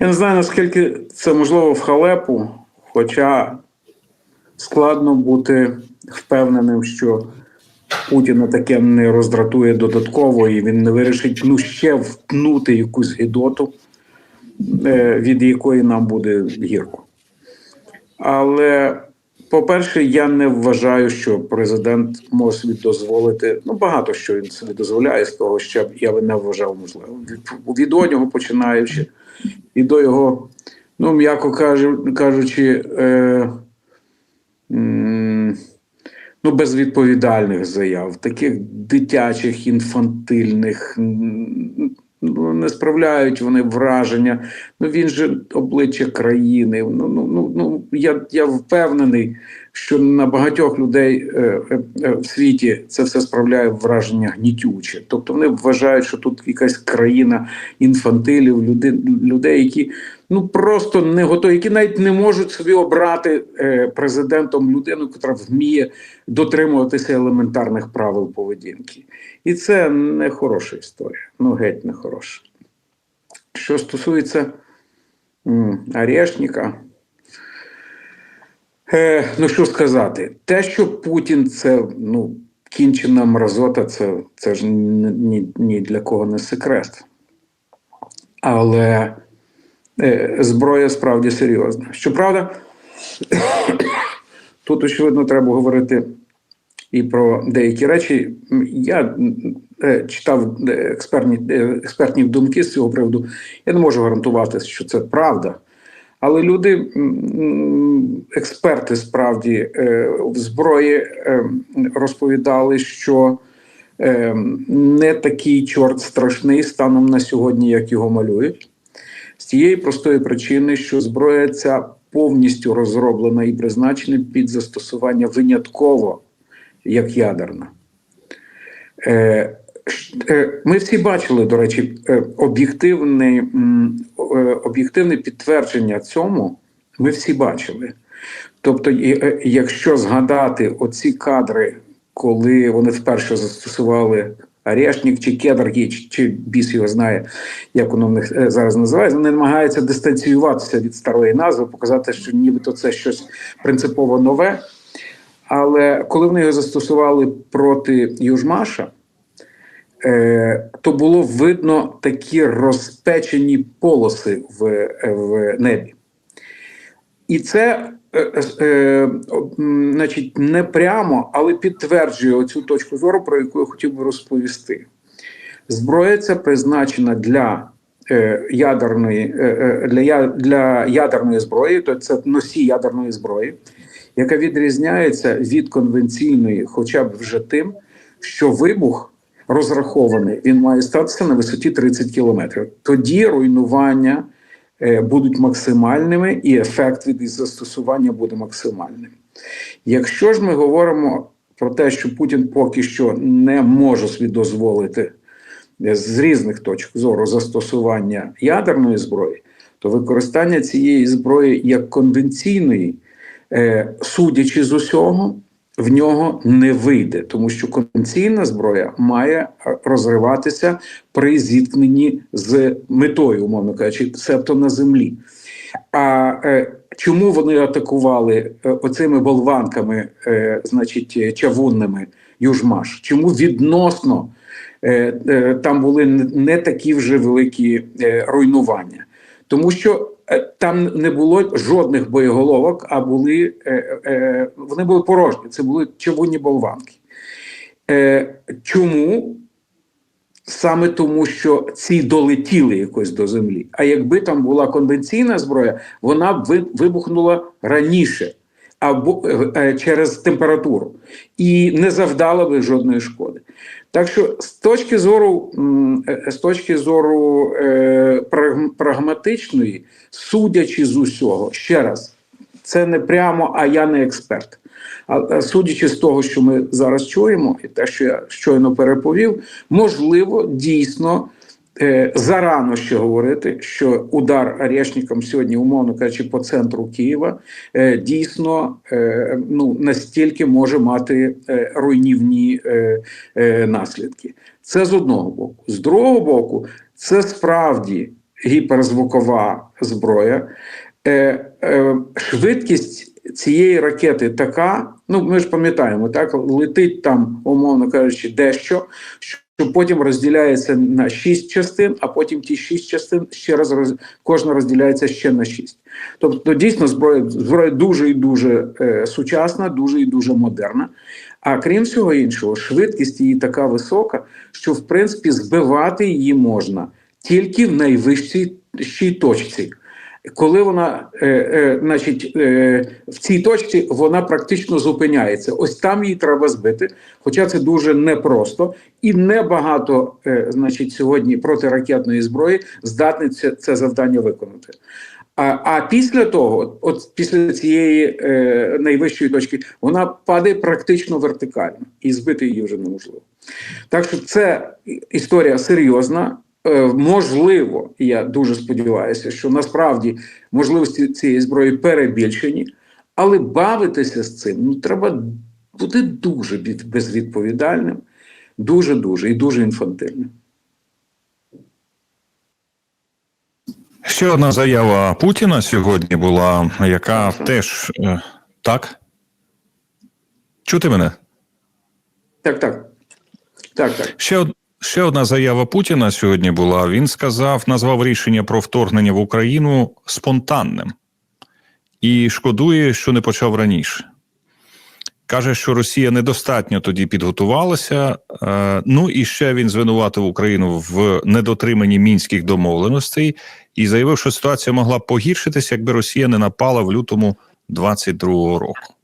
Я не знаю, наскільки це можливо в халепу, хоча складно бути впевненим, що Путіна таке не роздратує додатково, і він не вирішить ну ще втнути якусь гідоту, е, від якої нам буде гірко. Але, по-перше, я не вважаю, що президент може собі дозволити. Ну, багато що він собі дозволяє з того, що я би не вважав можливим. Від, одягу починаючи, і до його, ну, м'яко кажучи, е, ну, безвідповідальних заяв, таких дитячих, інфантильних. Ну, не справляють вони враження. Ну він же обличчя країни. Ну ну ну ну я я впевнений, що на багатьох людей е, е, е, в світі це все справляє враження гнітюче. Тобто вони вважають, що тут якась країна інфантилів, людей, які ну просто не готові, які навіть не можуть собі обрати президентом людину, яка вміє дотримуватися елементарних правил поведінки. І це не хороша історія. Ну, геть не хороша. Що стосується Арешника, е, ну що сказати, те, що Путін це ну, кінчена мразота, це, це ж ні, ні, для кого не секрет. Але е, зброя справді серйозна. Щоправда, тут, очевидно, треба говорити і про деякі речі. Я е, читав е, експертні, е, експертні думки з цього приводу. Я не можу гарантувати, що це правда. Але люди, експерти справді е, в зброї е, розповідали, що е, не такий чорт страшний станом на сьогодні, як його малюють. З тієї простої причини, що зброя ця повністю розроблена і призначена під застосування винятково як ядерна. Ми всі бачили, до речі, е, е, об'єктивне підтвердження цьому. Ми всі бачили. Тобто, е, якщо згадати оці кадри, коли вони вперше застосували Арешник чи Кедр, чи, біс його знає, як воно в них е, зараз називається, вони намагаються дистанціюватися від старої назви, показати, що нібито це щось принципово нове. Але коли вони його застосували проти Южмаша, то було видно такі розпечені полоси в, е, в небі. І це, е, е, е, значить, не прямо, але підтверджує оцю точку зору, про яку я хотів би розповісти. Зброя ця призначена для е, ядерної, е, е, для, для ядерної зброї, то це носій ядерної зброї, яка відрізняється від конвенційної, хоча б вже тим, що вибух розрахований, він має статися на висоті 30 кілометрів. Тоді руйнування е, будуть максимальними, і ефект від їх застосування буде максимальним. Якщо ж ми говоримо про те, що Путін поки що не може собі дозволити е, з різних точок зору застосування ядерної зброї, то використання цієї зброї як конвенційної, е, судячи з усього, в нього не вийде, тому що конвенційна зброя має е, розриватися при зіткненні з метою, умовно кажучи, себто на землі. А е, чому вони атакували е, оцими болванками, е, значить, чавунними Южмаш? Чому відносно е, е, там були не, такі вже великі е, руйнування? Тому що там не було жодних боєголовок, а були е, е, вони були порожні. Це були чавунні болванки. Е, чому? Саме тому, що ці долетіли якось до землі. А якби там була конвенційна зброя, вона б вибухнула раніше або е, е, через температуру і не завдала би жодної шкоди. Так що, з точки зору, е, з точки зору е, прагматичної, судячи з усього, ще раз, це не прямо, а я не експерт. А судячи з того, що ми зараз чуємо, і те, що я щойно переповів, можливо, дійсно зарано ще говорити, що удар Арешником сьогодні, умовно кажучи, по центру Києва, е, дійсно е, ну настільки може мати е, руйнівні е, е, наслідки. Це з одного боку. З другого боку, це справді гіперзвукова зброя. Е, е, швидкість цієї ракети така. Ну, ми ж пам'ятаємо, так летить там, умовно кажучи, дещо, що потім розділяється на шість частин, а потім ті шість частин ще раз роз, кожна розділяється ще на шість. Тобто, дійсно, зброя зброя дуже і дуже е, сучасна, дуже і дуже модерна. А крім всього іншого, швидкість її така висока, що в принципі збивати її можна тільки в найвищій точці. Коли вона, е, е, значить, е, в цій точці вона практично зупиняється. Ось там її треба збити. Хоча це дуже непросто і небагато, е, значить, сьогодні протиракетної зброї здатні це, це завдання виконати. А а після того, от після цієї е, найвищої точки, вона падає практично вертикально, і збити її вже неможливо. Так що це історія серйозна. Е, можливо, я дуже сподіваюся, що насправді можливості цієї зброї перебільшені, але бавитися з цим ну треба бути дуже безвідповідальним, дуже дуже і дуже інфантильним. Ще одна заява Путіна сьогодні була, яка теж е, так. Чути мене? Так, так. Так, так. Ще. Ще одна заява Путіна сьогодні була. Він сказав, назвав рішення про вторгнення в Україну спонтанним і шкодує, що не почав раніше. Каже, що Росія недостатньо тоді підготувалася. Е, ну і ще він звинуватив Україну в недотриманні мінських домовленостей і заявив, що ситуація могла погіршитися, якби Росія не напала в лютому 22-го року.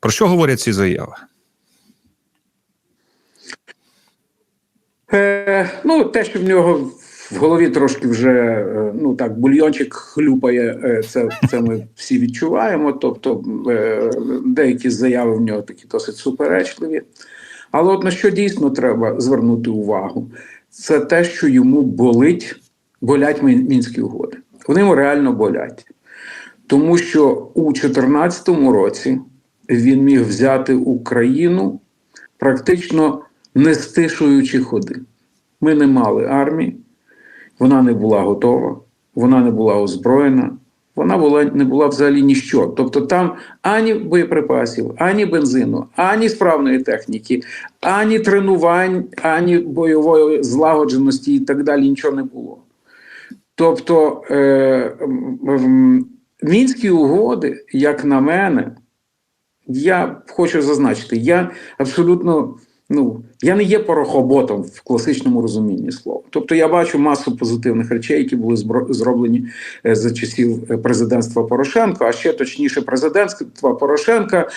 Про що говорять ці заяви? Е, Ну, те, що в нього в голові трошки вже е, ну так бульйончик хлюпає, е, це це ми всі відчуваємо. Тобто деякі заяви в нього такі досить суперечливі. Але от на що дійсно треба звернути увагу, це те, що йому болить, болять мінські угоди. Вони йому реально болять. Тому що у 2014 році він міг взяти Україну практично не стишуючи ходи. Ми не мали армії, вона не була готова, вона не була озброєна, вона була не була взагалі ніщо. Тобто там ані боєприпасів, ані бензину, ані справної техніки, ані тренувань, ані бойової злагодженості і так далі нічого не було. Тобто е, е, мінські угоди, як на мене, я хочу зазначити, я абсолютно. Ну, я не є порохоботом в класичному розумінні слова. Тобто я бачу масу позитивних речей, які були зроблені е, за часів президентства Порошенка, а ще точніше, президентства Порошенка,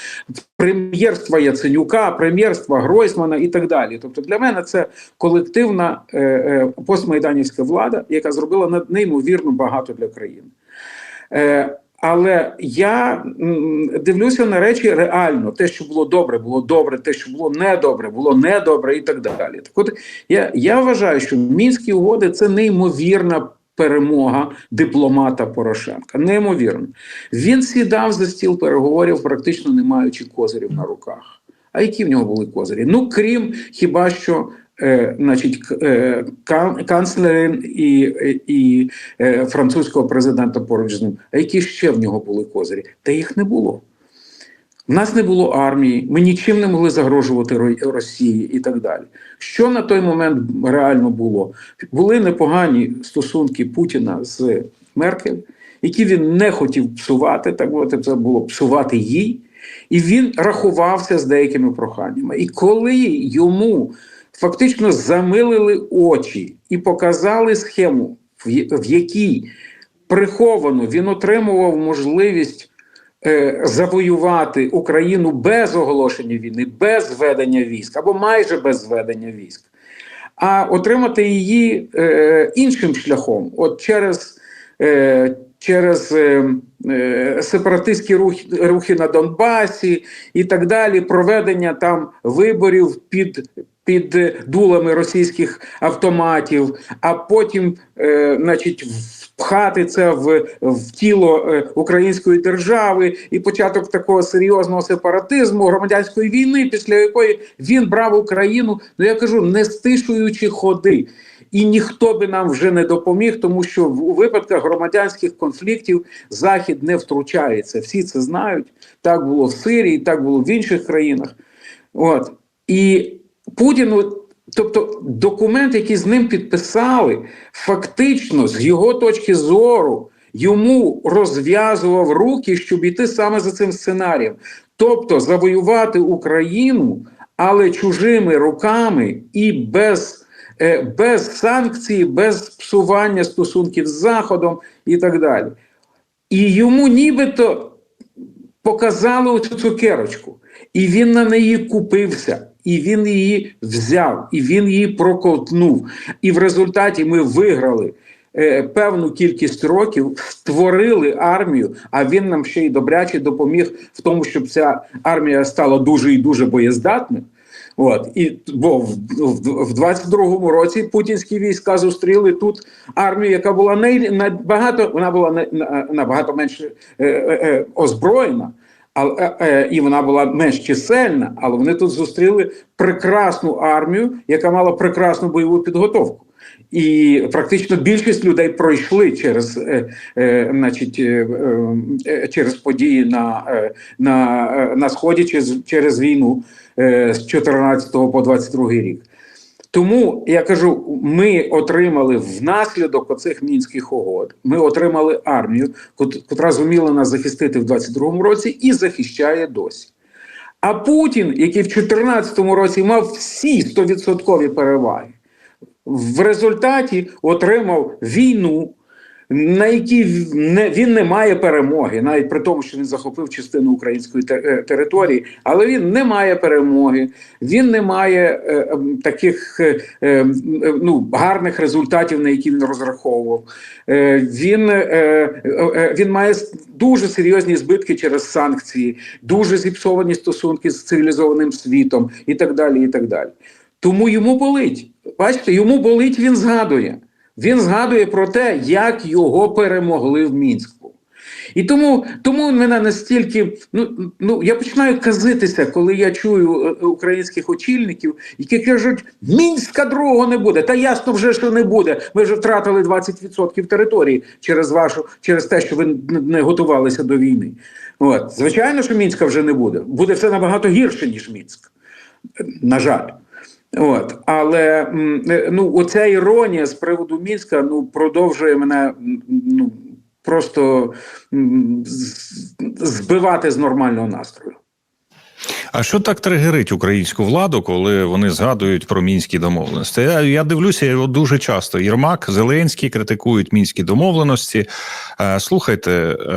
прем'єрства Яценюка, прем'єрства Гройсмана і так далі. Тобто, для мене це колективна е, е, постмайданівська влада, яка зробила неймовірно багато для країни. Але я дивлюся на речі реально. Те, що було добре, було добре, те, що було недобре, було недобре і так далі. Так от я, я вважаю, що мінські угоди це неймовірна. Перемога дипломата Порошенка. Неймовірно. Він сідав за стіл переговорів, практично не маючи козирів на руках. А які в нього були козирі? Ну, крім хіба що значить, е, канцлерин і і е, французького президента поруч з ним. А які ще в нього були козирі? Та їх не було. В нас не було армії, ми нічим не могли загрожувати Росії і так далі. Що на той момент реально було? Були непогані стосунки Путіна з Меркель, які він не хотів псувати, так мовити, це було псувати їй, і він рахувався з деякими проханнями. І коли йому фактично замилили очі і показали схему, в якій приховано він отримував можливість е, завоювати Україну без оголошення війни, без ведення військ або майже без ведення військ, а отримати її е, іншим шляхом, от через. Е, Через е, е, сепаратистські рухи, рухи на Донбасі і так далі, проведення там виборів під під дулами російських автоматів, а потім, е, значить, впхати це в в тіло е, української держави і початок такого серйозного сепаратизму, громадянської війни, після якої він брав Україну, ну я кажу, не стишуючи ходи. і ніхто би нам вже не допоміг, тому що в- у випадках громадянських конфліктів Захід не втручається. Всі це знають. Так було в Сирії, так було в інших країнах. От і Путін, тобто документ, який з ним підписали, фактично, з його точки зору, йому розв'язував руки, щоб іти саме за цим сценарієм. Тобто завоювати Україну, але чужими руками і без, е, без санкцій, без псування стосунків з Заходом і так далі. І йому нібито показали цю цукерочку, і він на неї купився, і він її взяв, і він її проковтнув. І в результаті ми виграли е, певну кількість років, створили армію, а він нам ще й добряче допоміг в тому, щоб ця армія стала дуже і дуже боєздатною. От і бо в, в, в 22-му році путінські війська зустріли тут армію, яка була не набагато, вона була не, на- набагато менш е, е, озброєна, і вона була менш чисельна, але вони тут зустріли прекрасну армію, яка мала прекрасну бойову підготовку. І практично більшість людей пройшли через, е, е, значить, е, е, через події на, е, на, е, на сході через, через війну е, з 14 по 22 рік. Тому я кажу, ми отримали внаслідок оцих мінських угод. Ми отримали армію, кот- котра зуміла нас захистити в 22-му році і захищає досі. А Путін, який в 2014 році мав всі 100% переваги, в результаті отримав війну, на якій не, він не має перемоги, навіть при тому, що він захопив частину української е, території, але він не має перемоги, він не має е, ем, таких е, е, ну, гарних результатів, на які він розраховував. Е, він, е, е, він має дуже серйозні збитки через санкції, дуже зіпсовані стосунки з цивілізованим світом і так далі. і так далі. Тому йому болить. Бачите, йому болить, він згадує. Він згадує про те, як його перемогли в Мінську. І тому, тому мене настільки, ну, ну я починаю казитися, коли я чую е, е, українських очільників, які кажуть, Мінська другого не буде. Та ясно вже, що не буде. Ми вже втратили 20% території через вашу, через те, що ви не готувалися до війни. От. Звичайно, що Мінська вже не буде. Буде все набагато гірше, ніж Мінськ. На жаль. От, але е, ну, оця іронія з приводу Мінська ну, продовжує мене ну, просто збивати з нормального настрою. А що так тригерить українську владу, коли вони згадують про мінські домовленості? Я, я дивлюся дуже часто. Єрмак, Зеленський критикують мінські домовленості. Е, слухайте, е,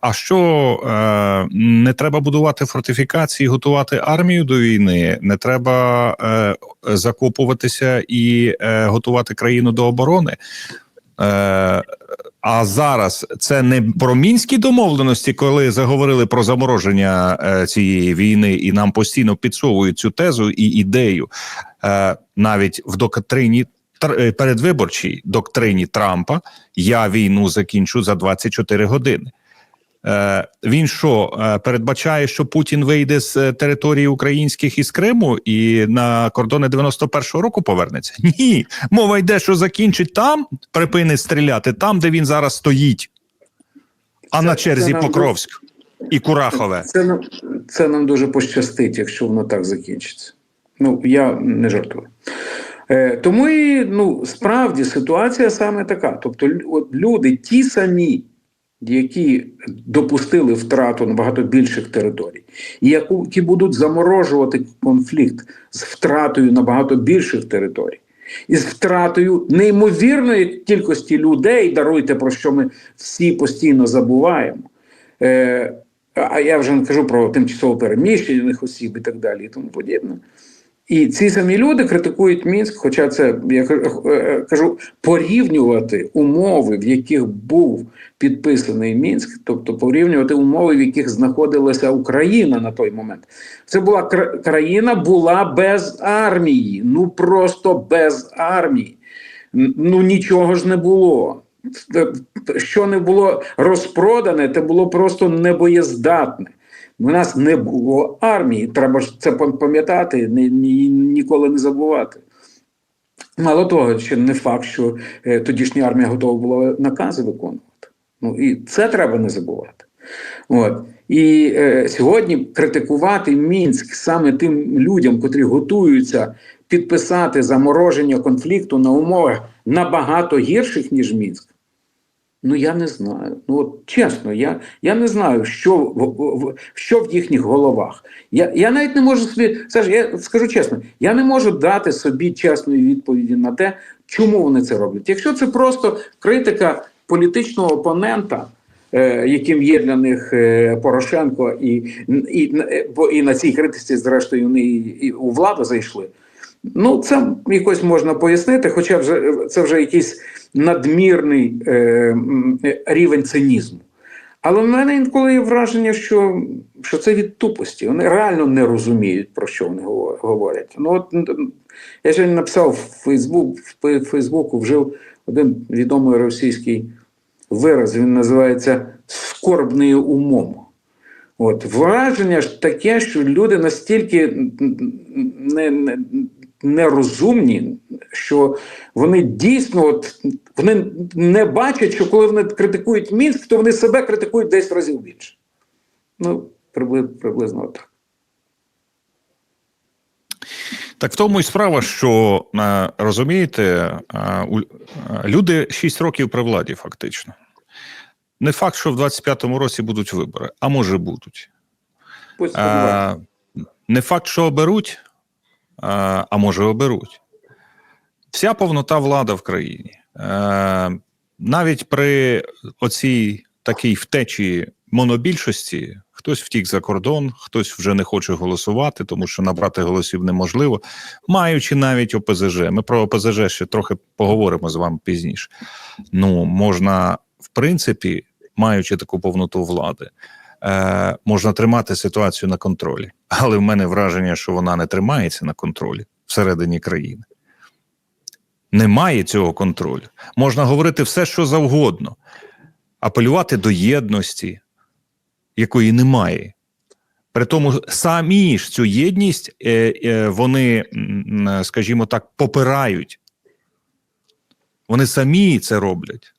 а що е, не треба будувати фортифікації, готувати армію до війни? Не треба е, закопуватися і е, готувати країну до оборони? Е, а зараз це не про мінські домовленості, коли заговорили про замороження е, цієї війни, і нам постійно підсовують цю тезу і ідею е, навіть в доктрині тр- передвиборчій доктрині Трампа я війну закінчу за 24 години. Е, він що е, передбачає, що Путін вийде з е, території українських із Криму і на кордони 91-го року повернеться? Ні, мова йде, що закінчить там, припинить стріляти там, де він зараз стоїть, а Це- на це черзі нам Покровськ і Курахове. Це нам, це нам дуже пощастить, якщо воно так закінчиться. Ну, я не жартую. Тому і ну, справді ситуація саме така. Тобто, от люди, ті самі, які допустили втрату набагато більших територій, і які будуть заморожувати конфлікт з втратою набагато більших територій, і з втратою неймовірної кількості людей, даруйте, про що ми всі постійно забуваємо. Е, а я вже не кажу про тимчасово переміщених осіб і так далі, і тому подібне. І ці самі люди критикують Мінськ, хоча це я кажу- е, порівнювати умови, в яких був підписаний Мінськ, тобто порівнювати умови, в яких знаходилася Україна на той момент. Це була кра- країна була без армії, ну просто без армії. Ну нічого ж не було. Е, Що не було розпродане, це було просто небоєздатне. У нас не було армії, треба ж це пам'ятати, ні, ні, ніколи не забувати. Мало того, ще не факт, що е, тодішня армія готова була накази виконувати. Ну і це треба не забувати. От. І е, сьогодні критикувати Мінськ саме тим людям, котрі готуються підписати замороження конфлікту на умовах набагато гірших, ніж Мінськ. Ну я не знаю. Ну от чесно, я, я не знаю, що в, в, що в їхніх головах. Я, я навіть не можу собі, Саш, я скажу чесно, я не можу дати собі чесної відповіді на те, чому вони це роблять. Якщо це просто критика політичного опонента, е, яким є для них е, Порошенко, і, і, е, бо і на цій критиці, зрештою, вони і, і у владу зайшли. Ну, це якось можна пояснити, хоча вже це вже якийсь надмірний е, е, рівень цинізму. Але в мене інколи є враження, що, що це від тупості. Вони реально не розуміють, про що вони говорять. Ну, от, я сьогодні написав в Фейсбук, в Фейсбуку вжив один відомий російський вираз, він називається скорбний умом. От враження ж таке, що люди настільки не, не, нерозумні, що вони дійсно от, вони не бачать, що коли вони критикують Мінськ, то вони себе критикують 10 разів більше. Ну, приблизно, приблизно так. Так в тому і справа, що е, розумієте, е, е, люди 6 років при владі, фактично. Не факт, що в 25-му році будуть вибори, а може будуть. Е, не факт, що оберуть, а може оберуть. Вся повнота влада в країні. Е, навіть при оцій такій втечі монобільшості хтось втік за кордон, хтось вже не хоче голосувати, тому що набрати голосів неможливо, маючи навіть ОПЗЖ. Ми про ОПЗЖ ще трохи поговоримо з вами пізніше. Ну, можна, в принципі, маючи таку повноту влади, е, можна тримати ситуацію на контролі. Але в мене враження, що вона не тримається на контролі всередині країни. Немає цього контролю. Можна говорити все, що завгодно, апелювати до єдності, якої немає. При тому самі ж цю єдність е, е, вони, скажімо так, попирають. Вони самі це роблять.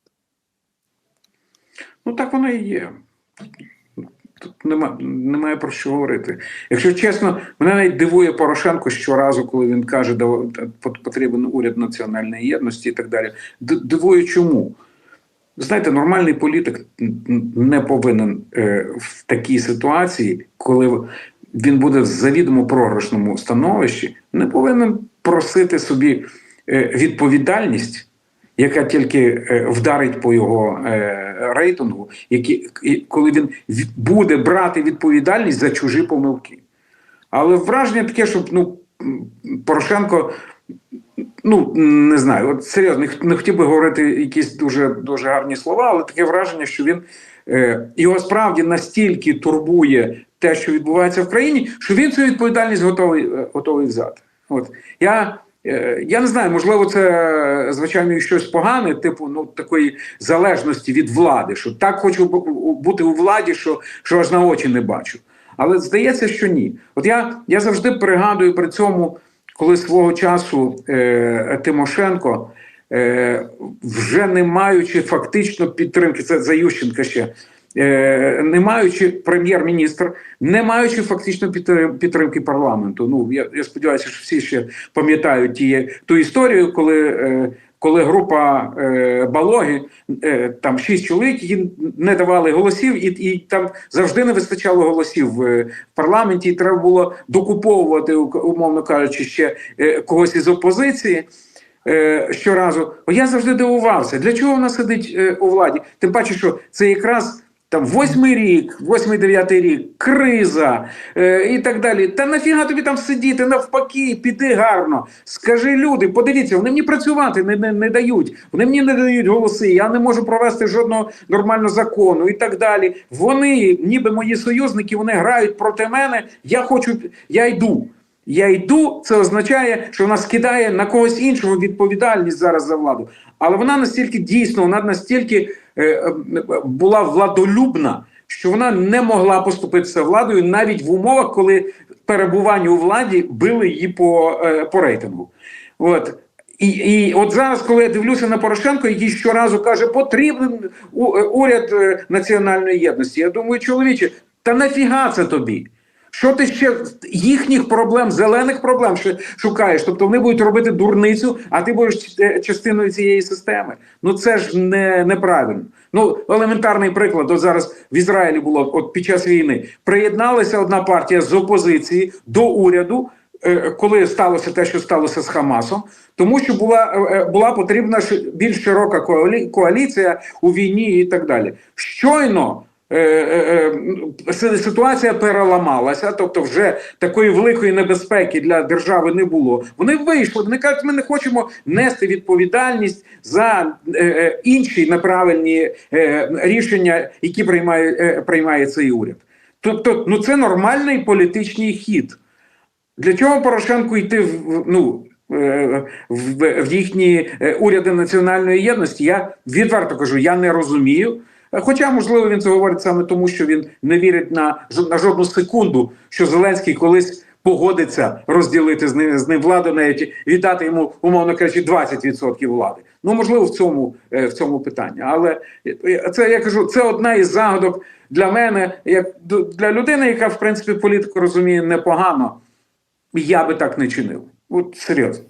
Ну так воно і є. Тут нема, немає про що говорити. Якщо чесно, мене навіть дивує Порошенко щоразу, коли він каже, що потрібен уряд національної єдності і так далі. Дивує чому? Знаєте, нормальний політик не повинен е, в такій ситуації, коли він буде в завідомо програшному становищі, не повинен просити собі е, відповідальність, яка тільки е, вдарить по його е, рейтингу, які, коли він буде брати відповідальність за чужі помилки. Але враження таке, що ну, Порошенко ну не знаю, от серйозно, не не хотів би говорити якісь дуже дуже гарні слова, але таке враження, що він е, його справді настільки турбує те, що відбувається в країні, що він цю відповідальність готовий, е, готовий взяти. От я. Е, Я не знаю, можливо, це звичайно щось погане, типу ну такої залежності від влади, що так хочу бути у владі, що, що аж на очі не бачу. Але здається, що ні. От я, я завжди пригадую при цьому, коли свого часу е, Тимошенко, е, вже не маючи фактично підтримки, це за Ющенка ще. Е, не маючи прем'єр-міністр, не маючи фактично підтри- підтримки парламенту. Ну я, я сподіваюся, що всі ще пам'ятають ті, ту історію, коли, е, коли група е, Балоги, е, там шість чоловік, їм не давали голосів, і, і там завжди не вистачало голосів в, в парламенті. І треба було докуповувати, умовно кажучи, ще е, когось із опозиції. Е, щоразу, я завжди дивувався, для чого вона сидить е, у владі. Тим паче, що це якраз там восьмий рік, восьмий дев'ятий рік, криза е, і так далі. Та нафіга тобі там сидіти, навпаки, піди гарно. Скажи люди, подивіться, вони мені працювати не, не, не дають, вони мені не дають голоси, я не можу провести жодного нормального закону і так далі. Вони, ніби мої союзники, вони грають проти мене. Я хочу, я йду. Я йду, це означає, що вона скидає на когось іншого відповідальність зараз за владу. Але вона настільки дійсно, вона настільки була владолюбна, що вона не могла поступитися владою навіть в умовах, коли перебування у владі били її по, е, по рейтингу. От. І, і от зараз, коли я дивлюся на Порошенко, який щоразу каже, потрібен е, уряд е, національної єдності. Я думаю, чоловіче, та нафіга це тобі? Що ти ще їхніх проблем, зелених проблем шукаєш? Тобто вони будуть робити дурницю, а ти будеш е, частиною цієї системи. Ну це ж не, неправильно. Ну, елементарний приклад. От зараз в Ізраїлі було от під час війни. Приєдналася одна партія з опозиції до уряду, е, коли сталося те, що сталося з Хамасом, тому що була, е, була потрібна більш широка коалі- коаліція у війні і так далі. Щойно. Е, е, е, си- Ситуація переламалася, тобто вже такої великої небезпеки для держави не було. Вони вийшли. Вони кажуть, ми не хочемо нести відповідальність за інші неправильні рішення, які приймає, приймає цей уряд. Тобто, ну це нормальний політичний хід. Для чого Порошенку йти в ну, в, в їхні уряди національної єдності? Я відверто кажу, я не розумію. Хоча, можливо, він це говорить саме тому, що він не вірить на, на жодну секунду, що Зеленський колись погодиться розділити з ним, з ним владу, навіть віддати йому, умовно кажучи, 20% влади. Ну, можливо, в цьому, е, в цьому питання. Але е, це я кажу, це одна із загадок для мене, як для людини, яка в принципі політику розуміє непогано. Я би так не чинив. От серйозно.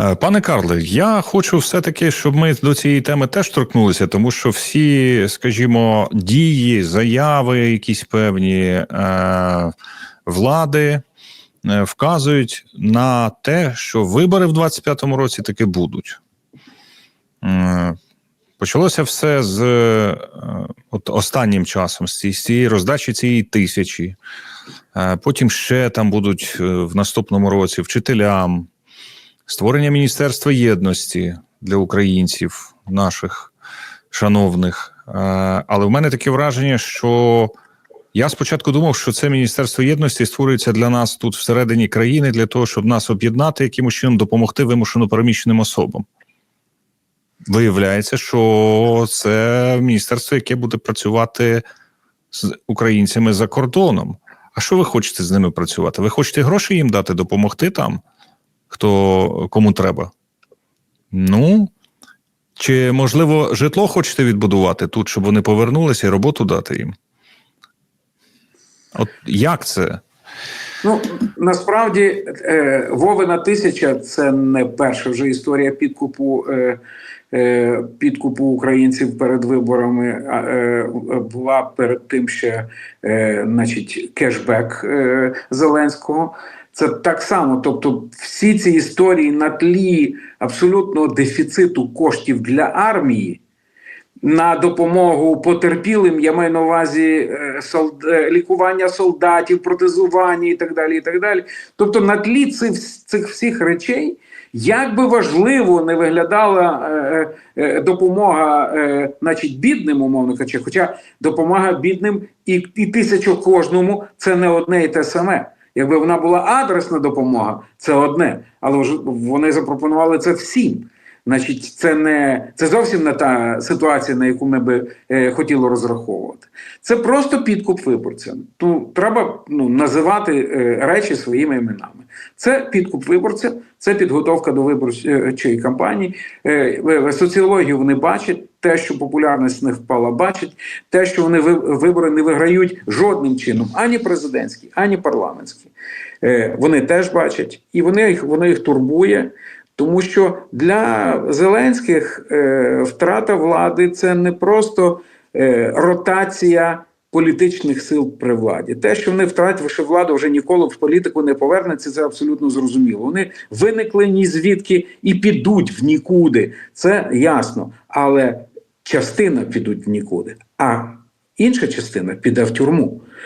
Е, Пане Карле, я хочу все-таки, щоб ми до цієї теми теж торкнулися, тому що всі, скажімо, дії, заяви, якісь певні е, влади е, вказують на те, що вибори в 25-му році таки будуть. Почалося все з от останнім часом, з цієї роздачі цієї тисячі. Потім ще там будуть в наступному році вчителям, створення Міністерства єдності для українців, наших шановних. Е, Але в мене таке враження, що я спочатку думав, що це Міністерство єдності створюється для нас тут всередині країни, для того, щоб нас об'єднати, якимось чином допомогти вимушено переміщеним особам. Виявляється, що це міністерство, яке буде працювати з українцями за кордоном. А що ви хочете з ними працювати? Ви хочете гроші їм дати, допомогти там? Хто кому треба. Ну, чи можливо житло хочете відбудувати тут, щоб вони повернулися і роботу дати їм? От як це? Ну насправді е, Вовина тисяча це не перша вже історія підкупу. Е, е, Підкупу українців перед виборами була перед тим ще, значить, кешбек Зеленського. Це так само. Тобто, всі ці історії на тлі абсолютного дефіциту коштів для армії на допомогу потерпілим, я маю на увазі е, солд... е, лікування солдатів, протезування і так далі. і так далі. Тобто, на тлі цих, всіх речей, як би важливо не виглядала е, допомога, значить, бідним, умовно кажучи, хоча допомога бідним і, і тисячу кожному це не одне і те саме. Якби вона була адресна допомога, це одне, але вже вони запропонували це всім. Значить, це не це зовсім не та ситуація, на яку ми би е, хотіли розраховувати. Це просто підкуп виборця. Ну треба ну, називати е, речі своїми іменами. Це підкуп виборця, це підготовка до виборчої кампанії. Е, соціологію вони бачать те, що популярність не впала, бачать те, що вони вибори не виграють жодним чином, ані президентські, ані парламентські. Е, вони теж бачать, і вони їх, вони їх турбує. Тому що для Зеленських е, втрата влади це не просто е, ротація політичних сил при владі. Те, що вони втративши владу, вже ніколи в політику не повернеться, це абсолютно зрозуміло. Вони виникли ні звідки і підуть в нікуди. Це ясно. Але частина підуть в нікуди, а інша частина піде в тюрму.